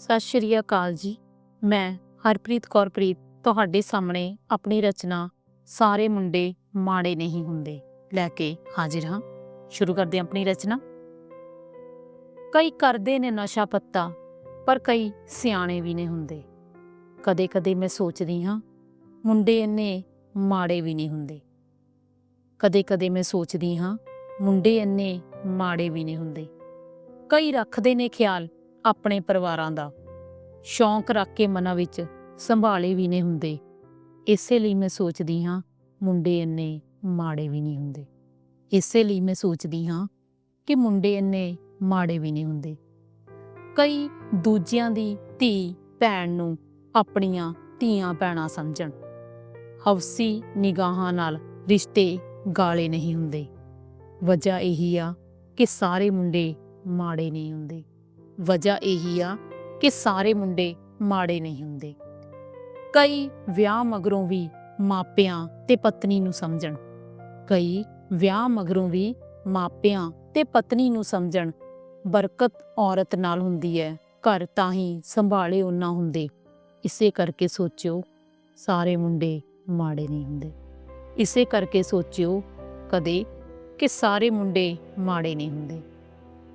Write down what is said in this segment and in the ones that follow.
ਸਤਿ ਸ਼੍ਰੀ ਅਕਾਲ ਜੀ। ਮੈਂ ਹਰਪ੍ਰੀਤ ਕੌਰ ਪ੍ਰੀਤ, ਤੁਹਾਡੇ ਸਾਹਮਣੇ ਆਪਣੀ ਰਚਨਾ ਸਾਰੇ ਮੁੰਡੇ ਮਾੜੇ ਨਹੀਂ ਹੁੰਦੇ ਲੈ ਕੇ ਹਾਜ਼ਰ ਹਾਂ। ਸ਼ੁਰੂ ਕਰਦੇ ਹਾਂ ਆਪਣੀ ਰਚਨਾ। ਕਈ ਕਰਦੇ ਨੇ ਨਸ਼ਾ ਪੱਤਾ, ਪਰ ਕਈ ਸਿਆਣੇ ਵੀ ਨਹੀਂ ਹੁੰਦੇ। ਕਦੇ-ਕਦੇ ਮੈਂ ਸੋਚਦੀ ਹਾਂ, ਮੁੰਡੇ ਇੰਨੇ ਮਾੜੇ ਵੀ ਨਹੀਂ ਹੁੰਦੇ। ਕਦੇ-ਕਦੇ ਮੈਂ ਸੋਚਦੀ ਹਾਂ, ਮੁੰਡੇ ਇੰਨੇ ਮਾੜੇ ਵੀ ਨਹੀਂ ਹੁੰਦੇ। ਕਈ ਰੱਖਦੇ ਨੇ ਖਿਆਲ ਆਪਣੇ ਪਰਿਵਾਰਾਂ ਦਾ। ਸ਼ੌਂਕ ਰੱਖ ਕੇ ਮਨਾਂ ਵਿੱਚ ਸੰਭਾਲੇ ਵੀ ਨਹੀਂ ਹੁੰਦੇ। ਇਸੇ ਲਈ ਮੈਂ ਸੋਚਦੀ ਹਾਂ, ਮੁੰਡੇ ਇੰਨੇ ਮਾੜੇ ਵੀ ਨਹੀਂ ਹੁੰਦੇ। ਇਸੇ ਲਈ ਮੈਂ ਸੋਚਦੀ ਹਾਂ ਕਿ ਮੁੰਡੇ ਇੰਨੇ ਮਾੜੇ ਵੀ ਨਹੀਂ ਹੁੰਦੇ। ਕਈ ਦੂਜਿਆਂ ਦੀ ਧੀ ਭੈਣ ਨੂੰ ਆਪਣੀਆਂ ਧੀਆਂ ਭੈਣਾਂ ਸਮਝਣ। ਹਵਸੀ ਨਿਗਾਹਾਂ ਨਾਲ ਰਿਸ਼ਤੇ ਗਾਲੇ ਨਹੀਂ ਹੁੰਦੇ। ਵਜ੍ਹਾ ਇਹੀ ਆ ਕਿ ਸਾਰੇ ਮੁੰਡੇ ਮਾੜੇ ਨਹੀਂ ਹੁੰਦੇ। ਵਜ੍ਹਾ ਇਹੀ ਆ ਕਿ ਸਾਰੇ ਮੁੰਡੇ ਮਾੜੇ ਨਹੀਂ ਹੁੰਦੇ। ਕਈ ਵਿਆਹ ਮਗਰੋਂ ਵੀ ਮਾਪਿਆਂ ਤੇ ਪਤਨੀ ਨੂੰ ਸਮਝਣ। ਕਈ ਵਿਆਹ ਮਗਰੋਂ ਵੀ ਮਾਪਿਆਂ ਤੇ ਪਤਨੀ ਨੂੰ ਸਮਝਣ। ਬਰਕਤ ਔਰਤ ਨਾਲ ਹੁੰਦੀ ਹੈ ਘਰ ਤਾਂ ਹੀ ਸੰਭਾਲੇ ਉਹਨਾਂ ਹੁੰਦੇ। ਇਸੇ ਕਰਕੇ ਸੋਚਿਓ, ਸਾਰੇ ਮੁੰਡੇ ਮਾੜੇ ਨਹੀਂ ਹੁੰਦੇ। ਇਸੇ ਕਰਕੇ ਸੋਚਿਓ ਕਦੇ ਕਿ ਸਾਰੇ ਮੁੰਡੇ ਮਾੜੇ ਨਹੀਂ ਹੁੰਦੇ।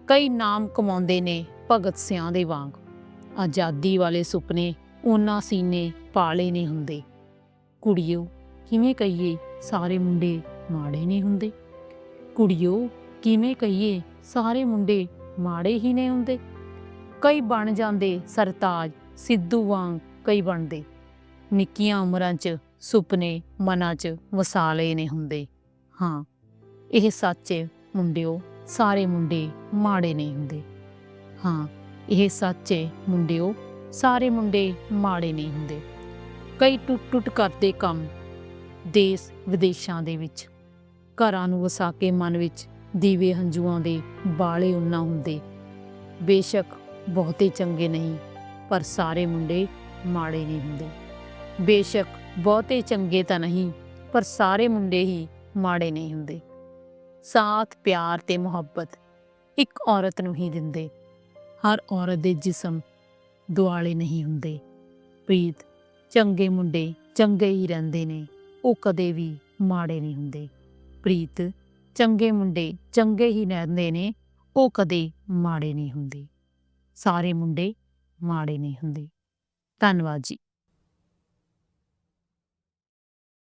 ਕਈ ਨਾਮ ਕਮਾਉਂਦੇ ਨੇ ਭਗਤ ਸਿਆਂ ਦੇ ਵਾਂਗ। ਆਜ਼ਾਦੀ ਵਾਲੇ ਸੁਪਨੇ ਉਹਨਾਂ ਸੀਨੇ ਪਾਲੇ ਨਹੀਂ ਹੁੰਦੇ। ਕੁੜੀਓ, ਕਿਵੇਂ ਕਹੀਏ ਸਾਰੇ ਮੁੰਡੇ ਮਾੜੇ ਨਹੀਂ ਹੁੰਦੇ? ਕੁੜੀਓ, ਕਿਵੇਂ ਕਹੀਏ ਸਾਰੇ ਮੁੰਡੇ ਮਾੜੇ ਹੀ ਨਹੀਂ ਹੁੰਦੇ? ਕਈ ਬਣ ਜਾਂਦੇ ਸਰਤਾਜ, ਸਿੱਧੂ ਵਾਂਗ ਕਈ ਬਣਦੇ। ਨਿੱਕੀਆਂ ਉਮਰਾਂ 'ਚ ਸੁਪਨੇ ਮਨਾਂ 'ਚ ਵਸਾਲੇ ਨੇ ਹੁੰਦੇ। ਹਾਂ, ਇਹ ਸੱਚ ਮੁੰਡਿਓ, ਸਾਰੇ ਮੁੰਡੇ ਮਾੜੇ ਨਹੀਂ ਹੁੰਦੇ। ਹਾਂ, ਇਹ ਸੱਚ ਹੈ ਮੁੰਡਿਓ, ਸਾਰੇ ਮੁੰਡੇ ਮਾੜੇ ਨਹੀਂ ਹੁੰਦੇ। ਕਈ ਟੁੱਟ ਟੁੱਟ ਕਰਦੇ ਕੰਮ ਦੇਸ਼ ਵਿਦੇਸ਼ਾਂ ਦੇ ਵਿੱਚ। ਘਰਾਂ ਨੂੰ ਵਸਾ ਕੇ ਮਨ ਵਿੱਚ ਦੀਵੇ ਹੰਝੂਆਂ ਦੇ ਬਾਲੇ ਉਨਾ ਹੁੰਦੇ। ਬੇਸ਼ੱਕ ਬਹੁਤੇ ਚੰਗੇ ਨਹੀਂ, ਪਰ ਸਾਰੇ ਮੁੰਡੇ ਮਾੜੇ ਨਹੀਂ ਹੁੰਦੇ। ਬੇਸ਼ੱਕ ਬਹੁਤੇ ਚੰਗੇ ਤਾਂ ਨਹੀਂ, ਪਰ ਸਾਰੇ ਮੁੰਡੇ ਹੀ ਮਾੜੇ ਨਹੀਂ ਹੁੰਦੇ। ਸਾਥ, ਪਿਆਰ ਤੇ ਮੁਹੱਬਤ ਇੱਕ ਔਰਤ ਨੂੰ ਹੀ ਦਿੰਦੇ। ਹਰ ਔਰਤ ਦੇ ਜਿਸਮ ਦੁਆਲੇ ਨਹੀਂ ਹੁੰਦੇ। ਪ੍ਰੀਤ, ਚੰਗੇ ਮੁੰਡੇ ਚੰਗੇ ਹੀ ਰਹਿੰਦੇ ਨੇ, ਉਹ ਕਦੇ ਵੀ ਮਾੜੇ ਨਹੀਂ ਹੁੰਦੇ। ਪ੍ਰੀਤ, ਚੰਗੇ ਮੁੰਡੇ ਚੰਗੇ ਹੀ ਰਹਿੰਦੇ ਨੇ, ਉਹ ਕਦੇ ਮਾੜੇ ਨਹੀਂ ਹੁੰਦੇ। ਸਾਰੇ ਮੁੰਡੇ ਮਾੜੇ ਨਹੀਂ ਹੁੰਦੇ। ਧੰਨਵਾਦ ਜੀ।